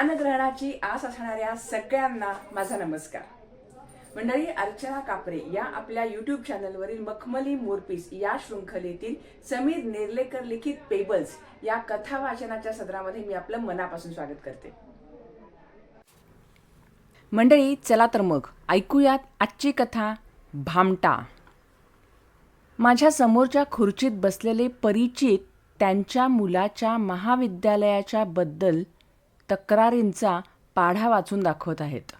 ज्ञानग्रहणाची आस असणाऱ्या सगळ्यांना माझा नमस्कार. मंडळी अर्चना कापरे या आपल्या युट्यूब चॅनलवरील मखमली मोरपीस या शृंखलेतील समीर नेर्लेकर लिखित पेबल्स या कथा वाचनाच्या सदरामध्ये मी आपलं मनापासून स्वागत करते. मंडळी चला तर मग ऐकूयात आजची कथा भामटा. माझ्या समोरच्या खुर्चीत बसलेले परिचित त्यांच्या मुलाच्या महाविद्यालयाच्या बद्दल तक्रारींचा पाढा वाचून दाखवत आहेत.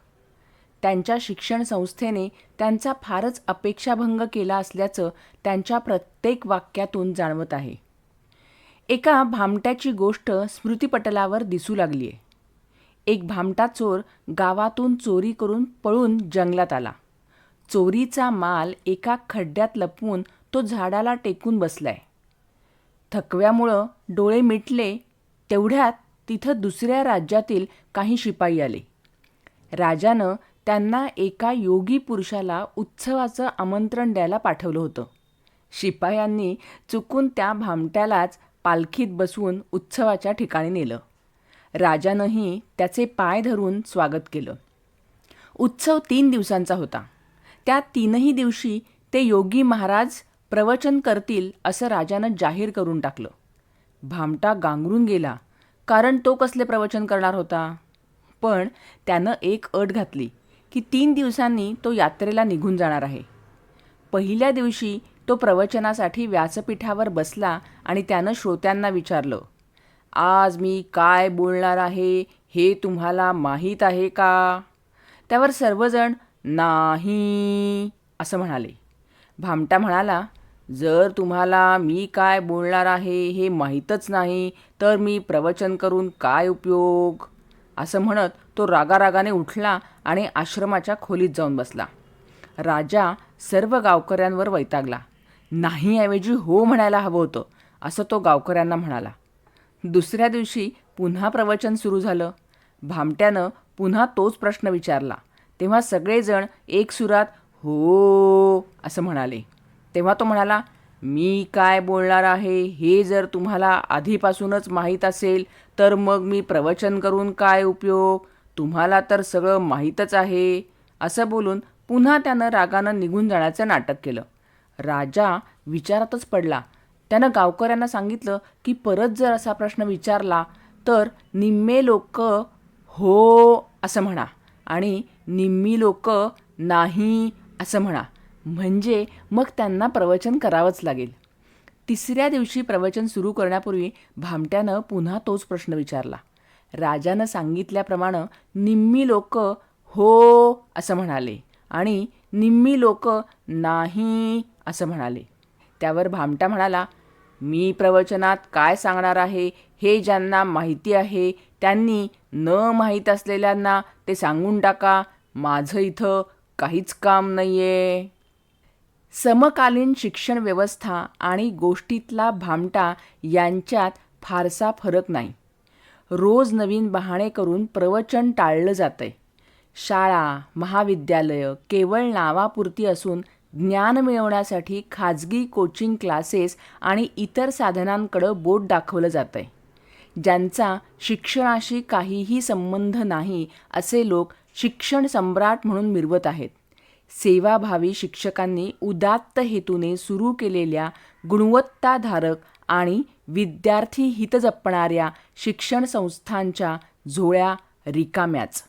त्यांच्या शिक्षण संस्थेने त्यांचा फारच अपेक्षाभंग केला असल्याचं त्यांच्या प्रत्येक वाक्यातून जाणवत आहे. एका भामट्याची गोष्ट स्मृतिपटलावर दिसू लागली आहे. एक भामटा चोर गावातून चोरी करून पळून जंगलात आला. चोरीचा माल एका खड्ड्यात लपवून तो झाडाला टेकून बसलाय. थकव्यामुळं डोळे मिटले तेवढ्यात तिथं दुसऱ्या राज्यातील काही शिपाई आले. राजानं त्यांना एका योगी पुरुषाला उत्सवाचं आमंत्रण द्यायला पाठवलं होतं. शिपायांनी चुकून त्या भामट्यालाच पालखीत बसवून उत्सवाच्या ठिकाणी नेलं. राजानंही त्याचे पाय धरून स्वागत केलं. उत्सव तीन दिवसांचा होता. त्या तीनही दिवशी ते योगी महाराज प्रवचन करतील असं राजानं जाहीर करून टाकलं. भामटा गांगरून गेला. कारण तो कसले प्रवचन करणार होता? पण त्यानं एक अट घातली की तीन दिवसांनी तो यात्रेला निघून जाणार आहे. पहिल्या दिवशी तो प्रवचनासाठी व्यासपीठावर बसला आणि त्यानं श्रोत्यांना विचारलं आज मी काय बोलणार आहे हे तुम्हाला माहीत आहे का? त्यावर सर्वजण नाही असं म्हणाले. भामटा म्हणाला जर तुम्हाला मी काय बोलणार आहे हे माहीतच नाही तर मी प्रवचन करून काय उपयोग? असं म्हणत तो रागारागाने उठला आणि आश्रमाच्या खोलीत जाऊन बसला. राजा सर्व गावकऱ्यांवर वैतागला. नाही ऐवजी हो म्हणायला हवं होतं असं तो गावकऱ्यांना म्हणाला. दुसऱ्या दिवशी पुन्हा प्रवचन सुरू झालं. भामट्यानं पुन्हा तोच प्रश्न विचारला. तेव्हा सगळेजण एक सुरात हो असं म्हणाले. तेव्हा तो म्हणाला मी काय बोलणार आहे हे जर तुम्हाला आधीपासूनच माहीत असेल तर मग मी प्रवचन करून काय उपयोग? तुम्हाला तर सगळं माहीतच आहे. असं बोलून पुन्हा त्यानं रागानं निघून जाण्याचं नाटक केलं. राजा विचारातच पडला. त्यानं गावकऱ्यांना सांगितलं की परत जर असा प्रश्न विचारला तर निम्मे लोक हो असं म्हणा आणि निम्मी लोक नाही असं म्हणा. म्हणजे मग त्यांना प्रवचन करावंच लागेल. तिसऱ्या दिवशी प्रवचन सुरू करण्यापूर्वी भामट्यानं पुन्हा तोच प्रश्न विचारला. राजानं सांगितल्याप्रमाणे निम्मी लोक हो असं म्हणाले आणि निम्मी लोक नाही असं म्हणाले. त्यावर भामटा म्हणाला मी प्रवचनात काय सांगणार आहे हे ज्यांना माहिती आहे त्यांनी न माहीत असलेल्यांना ते सांगून टाका. माझं इथं काहीच काम नाही आहे समकालीन शिक्षण व्यवस्था आणि गोष्टीतला भामटा यांच्यात फारसा फरक नाही. रोज नवीन बहाणे करून प्रवचन टाळलं जातंय. शाळा महाविद्यालयं केवळ नावापुरती असून ज्ञान मिळवण्यासाठी खाजगी कोचिंग क्लासेस आणि इतर साधनांकडं बोट दाखवलं जातंय. ज्यांचा शिक्षणाशी काहीही संबंध नाही असे लोक शिक्षण सम्राट म्हणून मिरवत आहेत. सेवाभावी शिक्षकांनी उदात्त हेतूने सुरू केलेल्या गुणवत्ताधारक आणि विद्यार्थी हित जपणाऱ्या शिक्षण संस्थांच्या झोळ्या रिकाम्याच.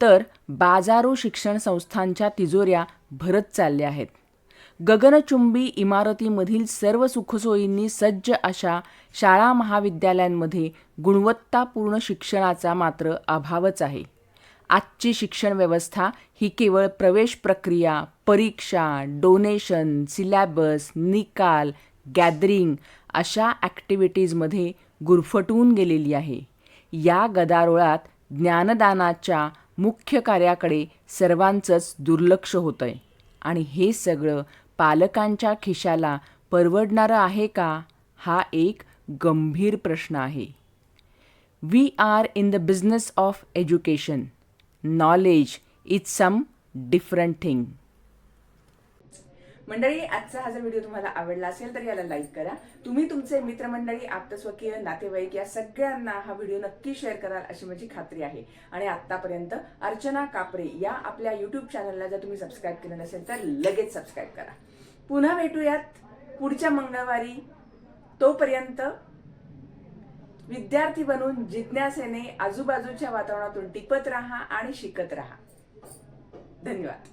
तर बाजारू शिक्षण संस्थांच्या तिजोऱ्या भरत चालल्या आहेत. गगनचुंबी इमारतीमधील सर्व सुखसोयींनी सज्ज अशा शाळा महाविद्यालयांमध्ये गुणवत्तापूर्ण शिक्षणाचा मात्र अभावच आहे. आजची शिक्षण व्यवस्था ही केवळ प्रवेश प्रक्रिया परीक्षा डोनेशन सिलॅबस निकाल गॅदरिंग अशा ॲक्टिव्हिटीजमध्ये गुरफटून गेलेली आहे. या गदारोळात ज्ञानदानाच्या मुख्य कार्याकडे सर्वांचंच दुर्लक्ष होतंय. आणि हे सगळं पालकांच्या खिशाला परवडणारं आहे का? हा एक गंभीर प्रश्न आहे. We are in the business of education knowledge is some different thing मंडळी आजचा हा जर व्हिडिओ तुम्हाला आवडला असेल तर याला लाईक करा. तुम्ही तुमचे मित्रमंडळी आप्तस्वकीय नातेवाईक या सगळ्यांना हा व्हिडिओ नक्की शेअर कराल अशी माझी खात्री आहे. आणि आत्तापर्यंत अर्चना कापरे या आपल्या यूट्यूब चॅनलला जर तुम्ही सबस्क्राईब केलं नसेल तर लगेच सबस्क्राईब करा. पुन्हा भेटूयात पुढच्या मंगळवारी. तोपर्यंत विद्यार्थी बनून जिज्ञासेने आजूबाजूच्या वातावरणातून टिपत राहा आणि शिकत राहा. धन्यवाद.